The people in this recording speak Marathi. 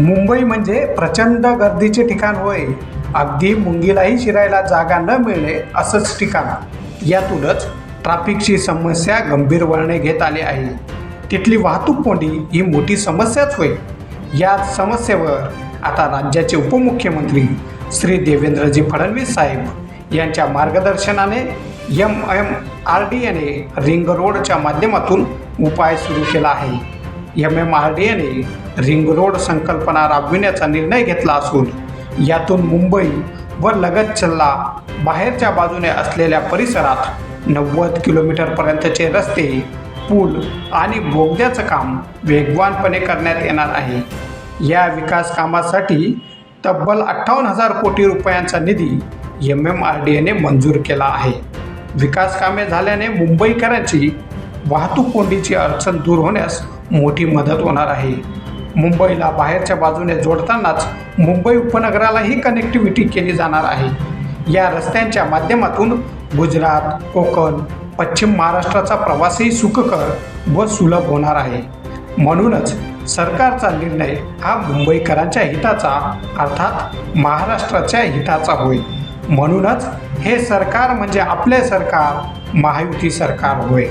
मुंबई म्हणजे प्रचंड गर्दीचे ठिकाण होय. अगदी मुंगीलाही शिरायला जागा न मिळणे असंच ठिकाण. यातूनच ट्रॅफिकची समस्या गंभीर वळणे घेत आली आहे. तिथली वाहतूक कोंडी ही मोठी समस्याच होय. या समस्येवर आता राज्याचे उपमुख्यमंत्री श्री देवेंद्रजी फडणवीस साहेब यांच्या मार्गदर्शनाने एम एम आर डी एने रिंग रोडच्या माध्यमातून उपाय सुरू केला आहे. एम एम आर डी एने रिंग रोड संकल्पना राबविण्याचा निर्णय घेतला असून यातून मुंबई व लगतचल्ला बाहेरच्या बाजूने असलेल्या परिसरात नव्वद किलोमीटरपर्यंतचे रस्ते पूल आणि बोगद्याचं काम वेगवानपणे करण्यात येणार आहे. या विकास कामासाठी तब्बल अठ्ठावन्न हजार कोटी रुपयांचा निधी एम एम आर डी एने मंजूर केला आहे. विकास कामे झाल्याने मुंबईकरांची वाहतूक कोंडीची अडचण दूर होण्यास मोठी मदत होणार आहे. मुंबईला बाहेरच्या बाजूने जोडतानाच मुंबई उपनगरालाही कनेक्टिव्हिटी केली जाणार आहे. या रस्त्यांच्या माध्यमातून गुजरात कोकण पश्चिम महाराष्ट्राचा प्रवासही सुखकर व सुलभ होणार आहे. म्हणूनच सरकारचा निर्णय हा मुंबईकरांच्या हिताचा अर्थात महाराष्ट्राच्या हिताचा होय. म्हणूनच हे सरकार म्हणजे आपले सरकार महायुती सरकार होय.